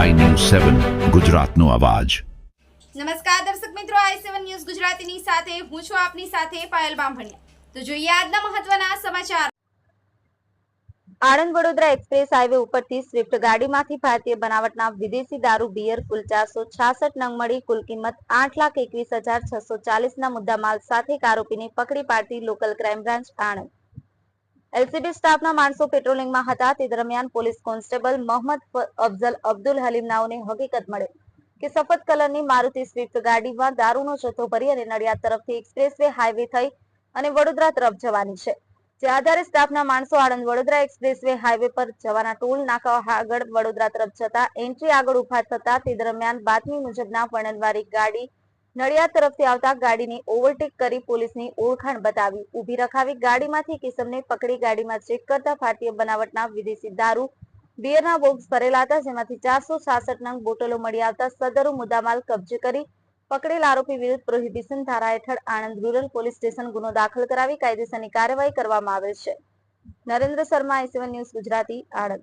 સેવન ગુજરાતનો અવાજ. નમસ્કાર દર્શક મિત્રો આઈ સેવન ન્યૂઝ ગુજરાતીની સાથે હું છું આપની સાથે પાયલ બામભણિયા. તો જોઈએ આજના મહત્વના સમાચાર. આણંદ વડોદરા એક્સપ્રેસ હાઈવે ઉપરથી સ્વિફ્ટ ગાડીમાંથી ભારતીય બનાવટના વિદેશી દારૂ બિયર કુલ ચારસો છાસઠ નંગ મળી કુલ કિંમત આઠ લાખ એકવીસ હજાર છસો ચાલીસના મુદ્દામાલ સાથે એક આરોપીને પકડી પાડતી local crime branch Anand. LCB સ્ટાફના માણસો પેટ્રોલિંગમાં હતા. તે દરમિયાન પોલીસ કોન્સ્ટેબલ મોહમ્મદ અફઝલ અબ્દુલ હલીમ નાઓને હકીકત મળે કે સફેદ કલરની મારુતિ સ્વિફ્ટ ગાડીમાં દારૂનો જથ્થો ભરી અને નડિયાદ તરફથી એક્સપ્રેસવે હાઈવે થઈ અને વડોદરા તરફ જવાની છે. જે આધારે સ્ટાફના માણસો આણંદ વડોદરા એક્સપ્રેસવે હાઈવે પર જવાના ટોલ નાકા આગળ વડોદરા તરફ જતા એન્ટ્રી આગળ ઊભા થતા તે દરમિયાન બાતમી મુજબના વર્ણનવાળી ગાડી નડિયાદ તરફથી આવતા ગાડીની ઓવરટેક કરી પોલીસની ઓળખાણ બતાવી, ઊભી રખાવી ગાડીમાંથી કિસમને પકડી ગાડીમાં ચેક કરતા ભારતીય બનાવટના વિદેશી દારૂ બિયરના બોક્સ ભરેલા હતા, જેમાંથી ચારસો છાસઠ નંગ બોટલો મળી આવતા સદરુ મુદ્દામાલ કબજે કરી પકડેલ આરોપી વિરુદ્ધ પ્રોહિબિશન ધારા હેઠળ આણંદ રૂરલ પોલીસ સ્ટેશન ગુનો દાખલ કરાવી કાયદેસરની કાર્યવાહી કરવામાં આવેલ છે. Narendra Sharma AC one news Gujarati, Anand.